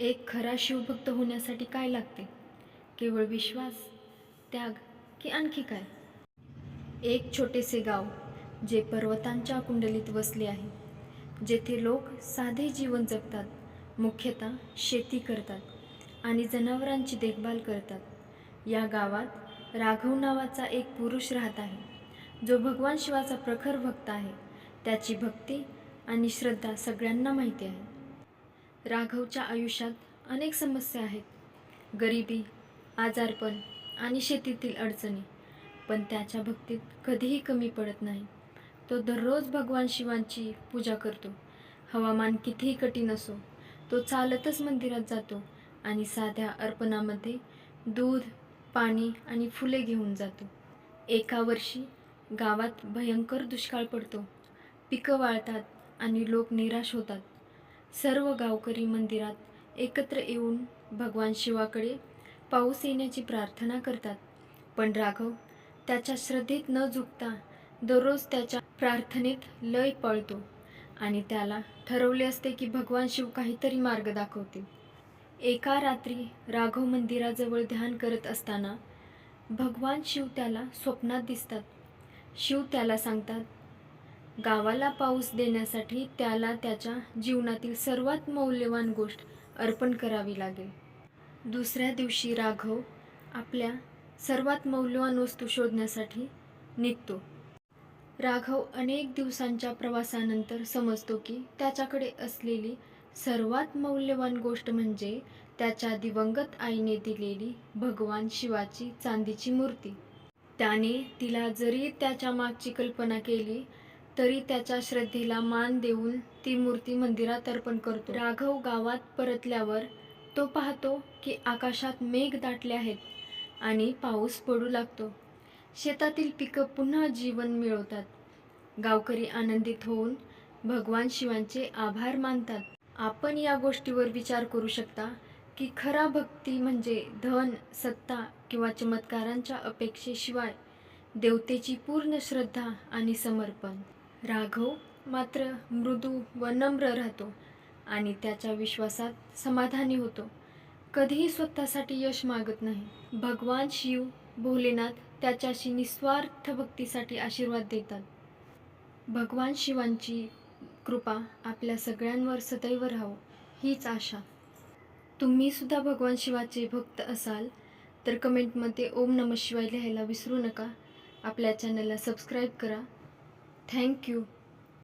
एक खरा शिवभक्त होण्यासाठी काय लागते? केवळ विश्वास त्याग की आणखी काय? एक छोटेसे गाव जे पर्वतांच्या कुंडलीत वसले आहे जेथे लोक साधे जीवन जगतात मुख्यतः शेती करतात आणि जनावरांची देखभाल करतात. या गावात राघव नावाचा एक पुरुष राहत आहे जो भगवान शिवाचा प्रखर भक्त आहे. त्याची भक्ती आणि श्रद्धा सगळ्यांना माहिती आहे. राघवच्या आयुष्यात अनेक समस्या आहेत. गरिबी आजारपण आणि शेतीतील अडचणी. पण त्याच्या भक्तीत कधीही कमी पडत नाही. तो दररोज भगवान शिवांची पूजा करतो. हवामान कितीही कठीण असो तो चालतच मंदिरात जातो आणि साध्या अर्पणामध्ये दूध पाणी आणि फुले घेऊन जातो. एका वर्षी गावात भयंकर दुष्काळ पडतो. पिकं वाळतात आणि लोक निराश होतात. सर्व गावकरी मंदिरात एकत्र येऊन भगवान शिवाकडे पाऊस येण्याची प्रार्थना करतात. पण राघव त्याच्या श्रद्धेत न झुकता दररोज त्याच्या प्रार्थनेत लय पळतो आणि त्याला ठरवले असते की भगवान शिव काहीतरी मार्ग दाखवतील. एका रात्री राघव मंदिराजवळ ध्यान करत असताना भगवान शिव त्याला स्वप्नात दिसतात. शिव त्याला सांगतात गावाला पाऊस देण्यासाठी त्याला त्याच्या जीवनातील सर्वात मौल्यवान गोष्ट अर्पण करावी लागेल. दुसऱ्या दिवशी राघव आपल्या सर्वात मौल्यवान वस्तू शोधण्यासाठी निघतो. राघव अनेक दिवसांच्या प्रवासानंतर समजतो की त्याच्याकडे असलेली सर्वात मौल्यवान गोष्ट म्हणजे त्याच्या दिवंगत आईने दिलेली भगवान शिवाची चांदीची मूर्ती. त्याने तिला जरी त्याच्या मागची कल्पना केली तरी त्याच्या श्रद्धेला मान देऊन ती मूर्ती मंदिरात अर्पण करतो. राघव गावात परतल्यावर तो पाहतो की आकाशात मेघ दाटले आहेत आणि पाऊस पडू लागतो. शेतातील पिकं पुन्हा जीवन मिळवतात. गावकरी आनंदित होऊन भगवान शिवांचे आभार मानतात. आपण या गोष्टीवर विचार करू शकता की खरा भक्ती म्हणजे धन सत्ता किंवा चमत्कारांच्या अपेक्षेशिवाय देवतेची पूर्ण श्रद्धा आणि समर्पण. राघव मात्र मृदू व नम्र राहतो आणि त्याच्या विश्वासात समाधानी होतो. कधीही स्वतःसाठी यश मागत नाही. भगवान शिव भोलेनाथ त्याच्याशी निस्वार्थ भक्तीसाठी आशीर्वाद देतात. भगवान शिवांची कृपा आपल्या सगळ्यांवर सदैव राहो हीच आशा. तुम्ही सुद्धा भगवान शिवाचे भक्त असाल तर कमेंटमध्ये ओम नम शिवाय लिहायला विसरू नका. आपल्या चॅनलला सबस्क्राईब करा. Thank you.